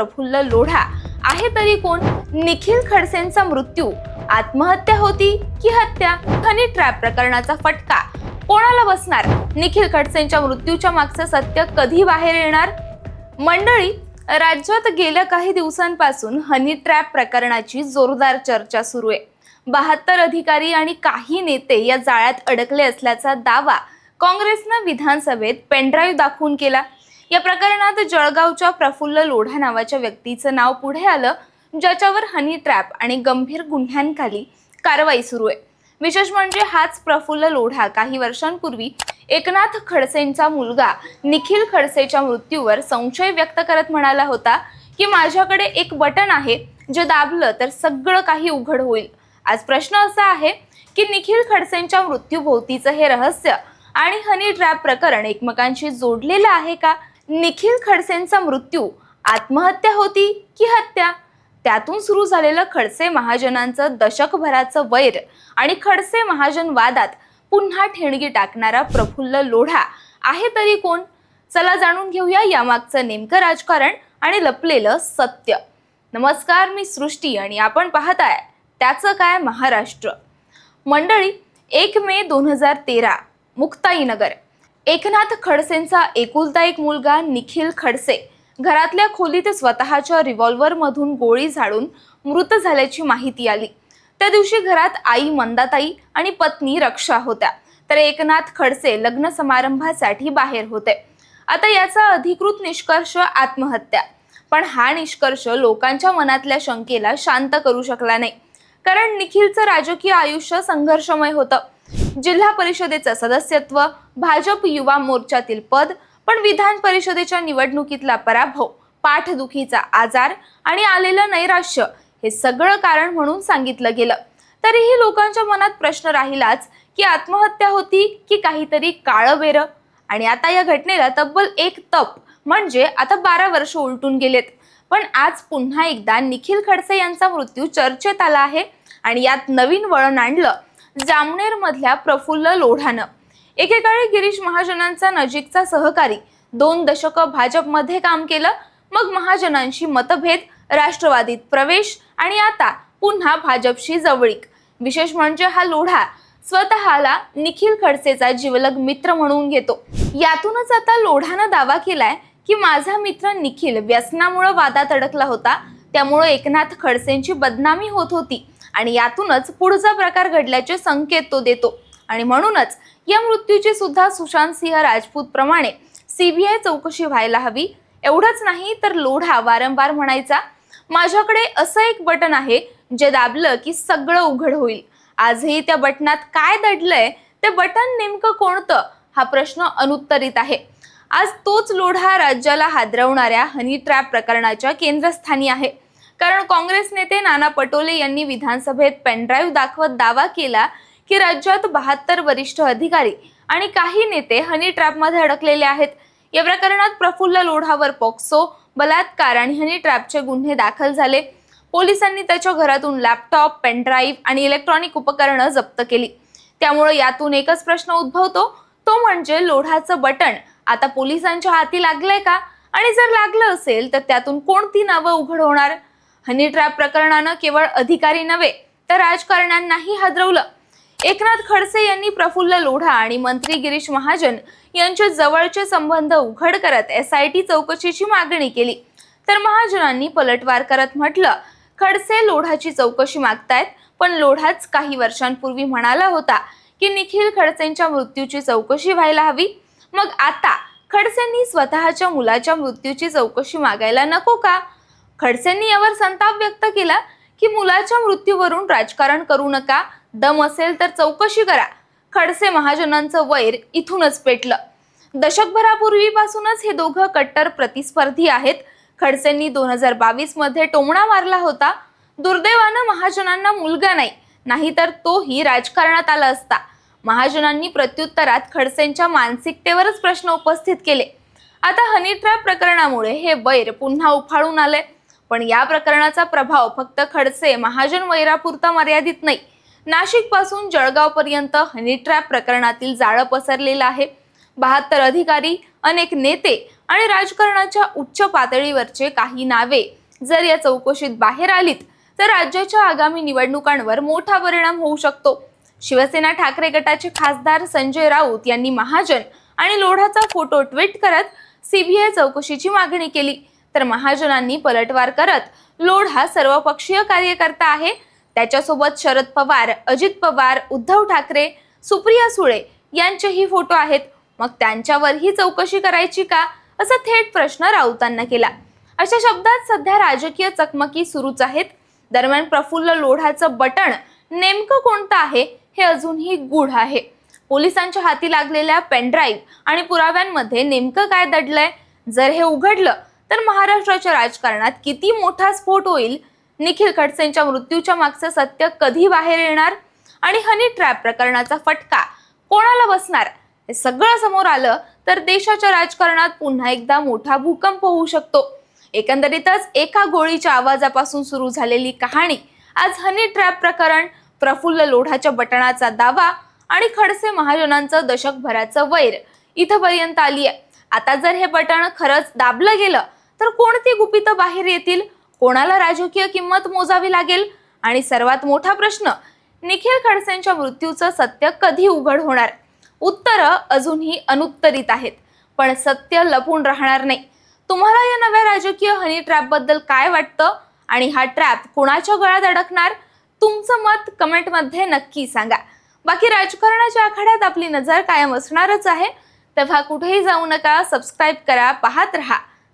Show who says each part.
Speaker 1: प्रफुल्ल लोढा. आहे तरी कोण? निखिल खडसेंचा मृत्यू. आत्महत्या होती की हत्या? हनी ट्रॅप प्रकरणाचा फटका. कोणाला बसणार? निखिल खडसेंच्या मृत्यूच्या मागचं सत्य कधी बाहेर येणार? मंडळी राज्यात गेल्या काही दिवसांपासून हनी ट्रॅप प्रकरणाची जोरदार चर्चा सुरू आहे. बहात्तर अधिकारी आणि काही नेते या जाळ्यात अडकले असल्याचा दावा काँग्रेसनं विधानसभेत पेनड्राईव्ह दाखवून केला. या प्रकरणात जळगावच्या प्रफुल्ल लोढा नावाच्या व्यक्तीचं नाव पुढे आलं ज्याच्यावर हनी ट्रॅप आणि गंभीर गुन्ह्यांखाली कारवाई सुरू आहे. विशेष म्हणजे हाच प्रफुल्ल लोढा काही वर्षांपूर्वी एकनाथ खडसेंचा मुलगा निखिल खडसेच्या मृत्यूवर संशय व्यक्त करत म्हणाला होता की माझ्याकडे एक बटन आहे जे दाबलं तर सगळं काही उघड होईल. आज प्रश्न असा आहे की निखिल खडसेंच्या मृत्यूभोवतीचं हे रहस्य आणि हनी ट्रॅप प्रकरण एकमेकांशी जोडलेलं आहे का? निखिल खडसेंचा मृत्यू आत्महत्या होती की हत्या? त्यातून सुरू झालेलं खडसे महाजनांचं दशकभराचं वैर आणि खडसे महाजन वादात पुन्हा ठेणगी टाकणारा प्रफुल्ल लोढा आहे तरी कोण? चला जाणून घेऊया यामागचं नेमकं राजकारण आणि लपलेलं सत्य. नमस्कार मी सृष्टी आणि आपण पाहताय त्याचं काय महाराष्ट्र. मंडळी एक मे दोन हजार तेरा मुक्ताईनगर. एकनाथ खडसेंचा एकुलता एक मुलगा निखिल खडसे घरातल्या खोलीत स्वतःच्या रिव्हॉल्व्हरमधून गोळी झाडून मृत झाल्याची माहिती आली. त्या दिवशी घरात आई मंदाताई आणि पत्नी रक्षा होत्या. तर एकनाथ खडसे लग्न समारंभासाठी बाहेर होते. आता याचा अधिकृत निष्कर्ष आत्महत्या. पण हा निष्कर्ष लोकांच्या मनातल्या शंकेला शांत करू शकला नाही. कारण निखिलचं राजकीय आयुष्य संघर्षमय होतं. जिल्हा परिषदेचं सदस्यत्व भाजप युवा मोर्चातील पद पण विधान परिषदेच्या निवडणुकीतला पराभव पाठदुखीचा आजार आणि आलेलं नैराश्य हे सगळं कारण म्हणून सांगितलं गेलं. तरीही लोकांच्या मनात प्रश्न राहिलाच की आत्महत्या होती की काहीतरी काळं बेरं आणि आता या घटनेला तब्बल एक तप म्हणजे आता बारा वर्ष उलटून गेलेत. पण आज पुन्हा एकदा निखिल खडसे यांचा मृत्यू चर्चेत आला आहे आणि यात नवीन वळण आणलं जामनेर मधल्या प्रफुल्ल लोढानं. एकेकाळी गिरीश महाजनांचा नजीकचा सहकारी दोन दशकं भाजपमध्ये काम केलं मग महाजनांशी मतभेद राष्ट्रवादीत प्रवेश आणि आता पुन्हा भाजपशी जवळीक. विशेष म्हणजे हा लोढा स्वतःला निखिल खडसेचा जीवलग मित्र म्हणून घेतो. यातूनच आता लोढानं दावा केलाय की माझा मित्र निखिल व्यसनामुळे वादात अडकला होता त्यामुळे एकनाथ खडसेंची बदनामी होत होती. आणि यातूनच पुढचा प्रकार घडल्याचे संकेत तो देतो. आणि म्हणूनच या मृत्यूची सुद्धा सुशांत सिंह राजपूत प्रमाणे सीबीआय चौकशी व्हायला हवी. एवढंच नाही तर लोढा वारंवार म्हणायचा माझ्याकडे असं एक बटन आहे जे दाबलं की सगळं उघड होईल. आजही त्या बटनात काय दडलंय ते बटन नेमकं कोणतं? हा प्रश्न अनुत्तरित आहे. आज तोच लोढा राज्याला हादरवणाऱ्या हनी ट्रॅप प्रकरणाच्या केंद्रस्थानी आहे. कारण काँग्रेस नेते नाना पटोले यांनी विधानसभेत पेनड्राईव्ह दाखवत दावा केला की राज्यात बहात्तर वरिष्ठ अधिकारी आणि काही नेते हनी ट्रॅपमध्ये अडकलेले आहेत. या प्रकरणात प्रफुल्ल लोढावर पॉक्सो बलात्कार आणि हनी ट्रॅपचे गुन्हे दाखल झाले. पोलिसांनी त्याच्या घरातून लॅपटॉप पेनड्राईव्ह आणि इलेक्ट्रॉनिक उपकरणं जप्त केली. त्यामुळे यातून एकच प्रश्न उद्भवतो तो म्हणजे लोढाचं बटन आता पोलिसांच्या हाती लागलंय का? आणि जर लागलं असेल तर त्यातून कोणती नावं उघड होणार? हनी ट्रॅप प्रकरणानं केवळ अधिकारी नव्हे तर राजकारण्यांनाही हादरवलं. एकनाथ खडसे यांनी प्रफुल्ल लोढा आणि मंत्री गिरीश महाजन यांचे जवळचे संबंध उघड करत एस आय टी चौकशीची मागणी केली. तर महाजनांनी पलटवार करत म्हटलं खडसे लोढाची चौकशी मागतायत पण लोढाच काही वर्षांपूर्वी म्हणाला होता की निखिल खडसेंच्या मृत्यूची चौकशी व्हायला हवी. मग आता खडसेंनी स्वतःच्या मुलाच्या मृत्यूची चौकशी मागायला नको का? खडसेंनी यावर संताप व्यक्त केला की मुलाच्या मृत्यूवरून राजकारण करू नका दम असेल तर चौकशी करा. खडसे महाजनांचं वैर इथूनच पेटलं. दशकभरापूर्वीपासूनच हे दोघं कट्टर प्रतिस्पर्धी आहेत. खडसेंनी दोन हजार बावीसमध्ये टोमणा मारला होता. दुर्दैवानं महाजनांना मुलगा नाही नाहीतर तोही राजकारणात आला असता. महाजनांनी प्रत्युत्तरात खडसेंच्या मानसिकतेवरच प्रश्न उपस्थित केले. आता हनीट्रॅप प्रकरणामुळे हे वैर पुन्हा उफाळून आले पण या प्रकरणाचा प्रभाव फक्त खडसे महाजन वैरापुरता मर्यादित नाही. नाशिकपासून जळगाव पर्यंत हनी ट्रॅप प्रकरणातील जाळं पसरलेलं आहे. बहात्तर अधिकारी अनेक नेते आणि राजकारणाच्या उच्च पातळीवरचे काही नावे जर या चौकशीत बाहेर आलीत तर राज्याच्या आगामी निवडणुकांवर मोठा परिणाम होऊ शकतो. शिवसेना ठाकरे गटाचे खासदार संजय राऊत यांनी महाजन आणि लोढाचा फोटो ट्विट करत सीबीआय चौकशीची मागणी केली. तर महाजनांनी पलटवार करत लोढ हा सर्वपक्षीय कार्यकर्ता आहे. त्याच्यासोबत शरद पवार अजित पवार उद्धव ठाकरे सुप्रिया सुळे यांचेही फोटो आहेत. मग त्यांच्यावर ही चौकशी करायची का? असा थेट प्रश्न राऊतांना केला. अशा शब्दात सध्या राजकीय चकमकी सुरूच आहेत. दरम्यान प्रफुल्ल लोढाचं बटण नेमकं कोणतं आहे? हे अजूनही गूढ आहे. पोलिसांच्या हाती लागलेल्या पेनड्राईव्ह आणि पुराव्यांमध्ये नेमकं काय दडलंय? जर हे उघडलं तर महाराष्ट्राच्या राजकारणात किती मोठा स्फोट होईल? निखिल खडसेंच्या मृत्यूच्या मागचं सत्य कधी बाहेर येणार? आणि हनी ट्रॅप प्रकरणाचा फटका कोणाला बसणार? हे सगळं समोर आलं तर देशाच्या राजकारणात पुन्हा एकदा मोठा भूकंप होऊ शकतो. एकंदरीतच एका गोळीच्या आवाजापासून सुरू झालेली कहाणी आज हनी ट्रॅप प्रकरण प्रफुल्ल लोढाच्या बटणाचा दावा आणि खडसे महाजनांचं दशकभराचं वैर इथपर्यंत आली आहे आता जर हे बटण खरंच दाबलं गेलं तर कोणती गुपितं बाहेर येतील? कोणाला राजकीय किंमत मोजावी लागेल? आणि सर्वात मोठा प्रश्न निखिल खडसेंच्या मृत्यूचं सत्य कधी उघड होणार? उत्तरं अजूनही अनुत्तरित आहेत पण सत्य लपून राहणार नाही. तुम्हाला या नव्या राजकीय हनी ट्रॅपबद्दल काय वाटतं? आणि हा ट्रॅप कुणाच्या गळ्यात अडकणार? तुमचं मत कमेंटमध्ये नक्की सांगा. बाकी राजकारणाच्या आखाड्यात आपली नजर कायम असणारच आहे. तेव्हा कुठेही जाऊ नका सबस्क्राईब करा पाहत रहा.